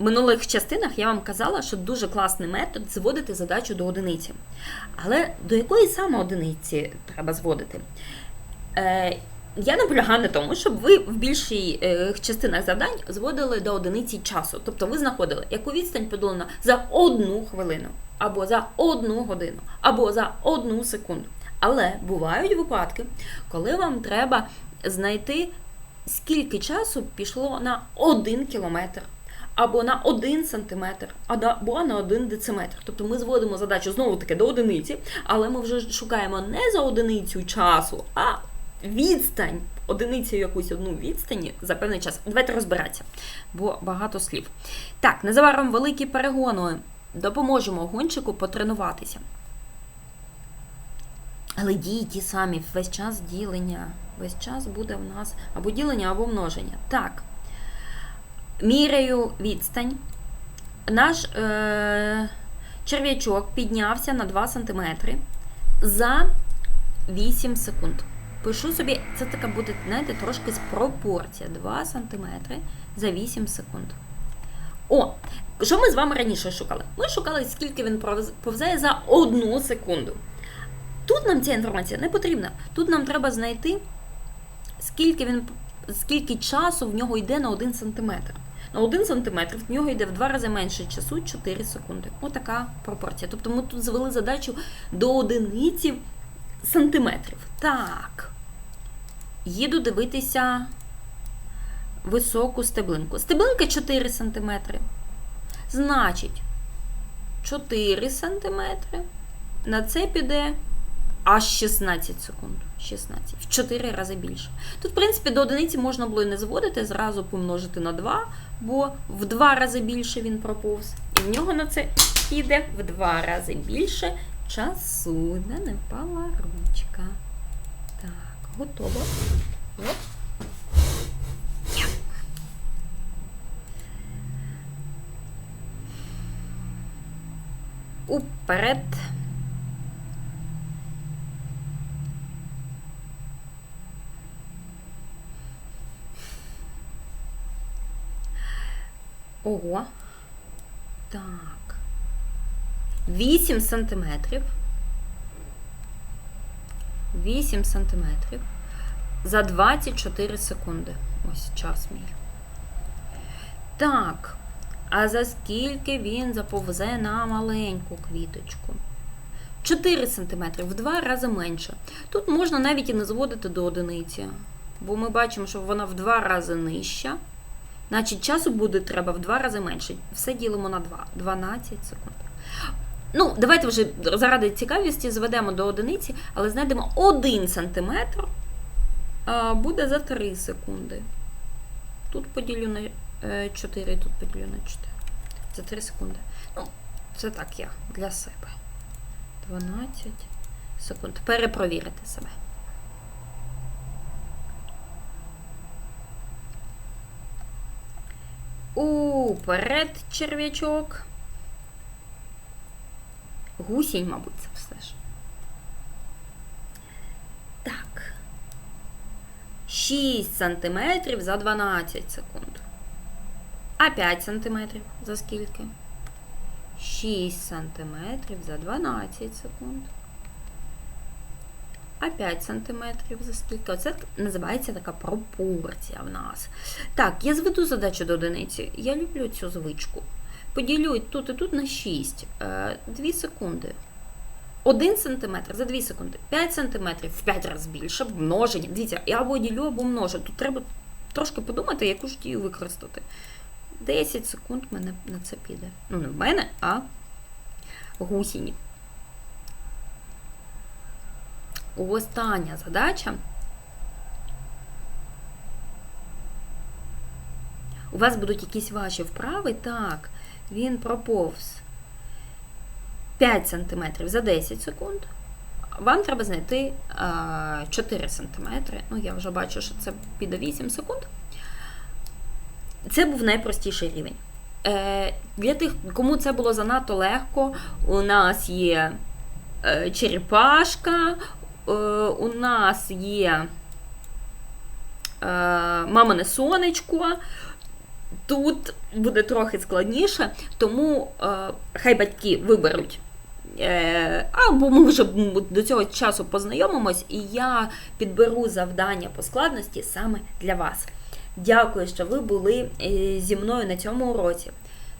Минулих частинах я вам казала, що дуже класний метод зводити задачу до одиниці. Але до якої саме одиниці треба зводити? Е, я наполягаю на тому, щоб ви в більшій е, частинах завдань зводили до одиниці часу. Тобто ви знаходили, яку відстань подолана за одну хвилину, або за одну годину, або за одну секунду. Але бувають випадки, коли вам треба знайти, скільки часу пішло на один кілометр. Або на 1 сантиметр, або на 1 дециметр. Тобто ми зводимо задачу знову таки до одиниці, але ми вже шукаємо не за одиницю часу, а відстань, одиницю якусь одну відстані за певний час. Давайте розбиратися, бо багато слів. Так, незабаром великі перегони. Допоможемо гонщику потренуватися. Але дії ті самі, весь час ділення. Весь час буде в нас або ділення, або множення. Так. Міряю відстань. Наш е- черв'ячок піднявся на 2 см за 8 секунд. Пишу собі, це така буде, знаєте, трошки з пропорція. 2 см за 8 секунд. О, що ми з вами раніше шукали? Ми шукали, скільки він повзає за одну секунду. Тут нам ця інформація не потрібна. Тут нам треба знайти, скільки він, скільки часу в нього йде на 1 см. На 1 см в нього йде в два рази менше часу 4 секунди. Отака пропорція. Тобто ми тут звели задачу до одиниці сантиметрів. Так. Їду дивитися високу стеблинку. Стеблинка 4 см. Значить, 4 см. На це піде аж 16 секунд. 16. В 4 рази більше. Тут, в принципі, до одиниці можна було і не зводити, зразу помножити на 2, бо в 2 рази більше він проповз. І в нього на це піде в 2 рази більше часу. В мене впала ручка. Так, готово. Оп. Уперед. Ого. Так. 8 сантиметрів. 8 сантиметрів за 24 секунди. Ось час мій. Так. А за скільки він заповзе на маленьку квіточку? 4 см, в два рази менше. Тут можна навіть і не зводити до одиниці, бо ми бачимо, що вона в два рази нижча. Значить, часу буде треба в два рази менше. Все ділимо на 2. 12 секунд. Ну, давайте вже заради цікавості зведемо до одиниці, але знайдемо 1 см буде за 3 секунди. Тут поділю на 4, е, тут поділю на 4. За 3 секунди. Ну, це так я для себе. 12 секунд. Перепровірити себе. Уперед черв'ячок. Гусінь, мабуть, це все ж. Так. 6 сантиметрів за 12 секунд. А 5 сантиметрів за скільки? 6 сантиметрів за 12 секунд. А 5 сантиметрів за скільки. Оце називається така пропорція в нас. Так, я зведу задачу до одиниці. Я люблю цю звичку. Поділю тут і тут на 6. 2 е, секунди. 1 см за 2 секунди. 5 см в 5 разів більше. Множення. Дивіться, я або ділю, або множу. Тут треба трошки подумати, яку ж дію використати. 10 секунд мене на це піде. Ну, не в мене, а гусіні. Остання задача. У вас будуть якісь ваші вправи. Так, він проповз 5 см за 10 секунд. Вам треба знайти 4 см. Ну, я вже бачу, що це піде 8 секунд. Це був найпростіший рівень. Е, Для тих, кому це було занадто легко, у нас є е, черепашка, у нас є е, мамине сонечко. Тут буде трохи складніше, тому е, хай батьки виберуть. Е, або ми вже до цього часу познайомимось, і я підберу завдання по складності саме для вас. Дякую, що ви були е, зі мною на цьому уроці.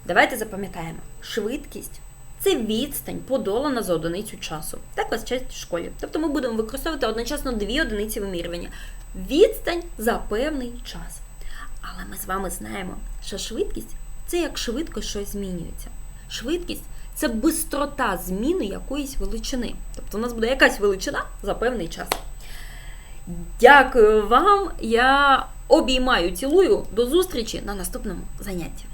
Давайте запам'ятаємо, швидкість це відстань подолана за одиницю часу. Так вас вчать в школі. Тобто ми будемо використовувати одночасно дві одиниці вимірювання. Відстань за певний час. Але ми з вами знаємо, що швидкість це як швидко щось змінюється. Швидкість це бистрота зміни якоїсь величини. Тобто у нас буде якась величина за певний час. Дякую вам. Я обіймаю, цілую. До зустрічі на наступному занятті.